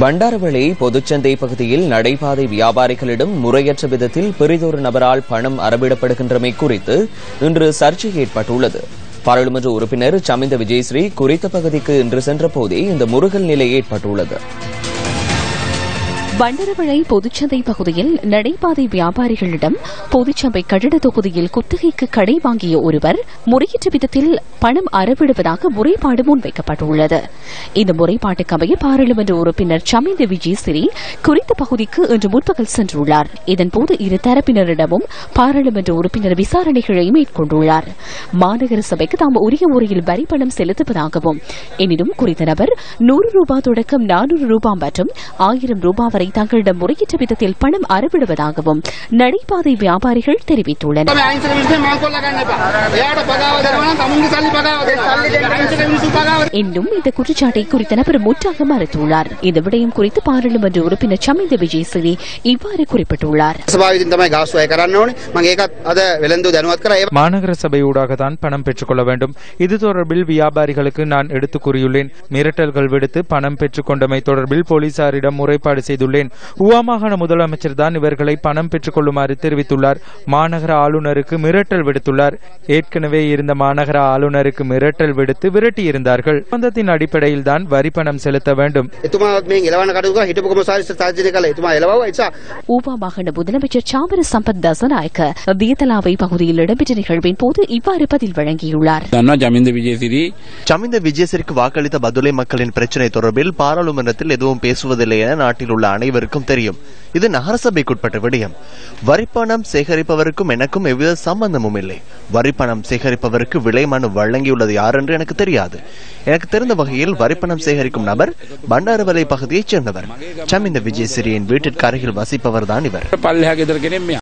பண்டாரவளை பொதுச்சந்தை பகுதியில் நடைபாதை வியாபாரிகளிடம் முறையற்ற விதத்தில் பெரிதொரு நபரால் பணம் அறவிடப்படுகின்றமை குறித்து இன்று சர்ச்சை ஏற்பட்டுள்ளது. பாராளுமன்ற உறுப்பினர் சமிந்த விஜயஸ்ரீ குறித்த பகுதிக்கு இன்று சென்றபோதே இந்த முருகல் நிலை ஏற்பட்டுள்ளது. வண்டரவிளை பொதுச்சந்தை பகுதியில் நடைபாதை வியாபாரிகளிடம் பொதுச்சபை கட்டிட தொகுதியில் குத்தகைக்கு கடை வாங்கிய ஒருவர் முறையீட்டு விதத்தில் பணம் அறவிடுவதாக முறைப்பாடு முன்வைக்கப்பட்டுள்ளது. இந்த முறைப்பாட்டுக்கு அமைய பாராளுமன்ற உறுப்பினர் சமிந்த விஜயசிறி குறித்த பகுதிக்கு இன்று முற்பகல் சென்றுள்ளார். இதன்போது இரு தரப்பினரிடமும் பாராளுமன்ற உறுப்பினர் விசாரணைகளை மேற்கொண்டுள்ளார். மாநகர சபைக்கு தாம் உரிய முறையில் வரி பணம் செலுத்துவதாகவும் எனினும் குறித்த நபர் நூறு ரூபாய் தொடக்கம் நானூறு ரூபாய் மற்றும் ஆயிரம் ரூபாய் வரை தங்களிடம் முறையீட்ட விதத்தில் பணம் அறவிடுவதாகவும் நடைபாதை வியாபாரிகள் தெரிவித்துள்ளனர். இன்னும் இந்த குற்றச்சாட்டை குறித்த நபர் முற்றாக மறுத்துள்ளார். இந்த விடயம் குறித்து பாராளுமன்ற உறுப்பினர் சமிந்த விஜயசிறி இவ்வாறு குறிப்பிட்டுள்ளார். மாநகர சபையூடாக தான் பணம் பெற்றுக்கொள்ள வேண்டும். இது தொடர்பில் வியாபாரிகளுக்கு நான் எடுத்துக் கூறியுள்ளேன். மிரட்டல்கள் விடுத்து பணம் பெற்றுக்கொண்டமை தொடர்பில் போலீசாரிடம் முறைப்பாடு செய்துள்ளேன். வருகிறேன் உவா முதலமைச்சர் தான் இவர்களை பணம் பெற்றுக் கொள்ளுமாறு தெரிவித்துள்ளார். மாநகர ஆளுநருக்கு மிரட்டல் விடுத்துள்ளார். ஏற்கனவே இருந்த மாநகர ஆளுநருக்கு மிரட்டல் விடுத்து விரட்டியிருந்தார்கள். ஒப்பந்தத்தின் அடிப்படையில் தான் வரி பணம் செலுத்த வேண்டும். ஊவா முதலமைச்சர் சாமர சம்பத் தசநாயக்க வேதலாவை பகுதியில் இடம்பெற்ற நிகழ்வின் போது இவ்வாறு பதில் வழங்கியுள்ளார். ஜமிந்த விஜயசிறி வாக்களித்த பதுளை மக்களின் பிரச்சினை தொடர்பில் பாராளுமன்றத்தில் எதுவும் பேசுவதில்லை என நாட்டில் உள்ள அனைவருக்கும் தெரியும். இது நகரசபைக்குட்பட்ட விடயம். வரிப்பணம் சேகரிப்பவருக்கும் எனக்கும் எவ்வித சம்பந்தமும் இல்லை. வரிப்பணம் சேகரிப்பவருக்கு விலை மனு வழங்கியுள்ளது யார் என்று எனக்கு தெரியாது. எனக்கு தெரிந்த வகையில் வரிப்பணம் சேகரிக்கும் நபர் பண்டாரவலை பகுதியைச் சேர்ந்தவர். சமிந்த விஜயசிறியின் வீட்டிற்கு அருகில் வசிப்பவர் தான் இவர்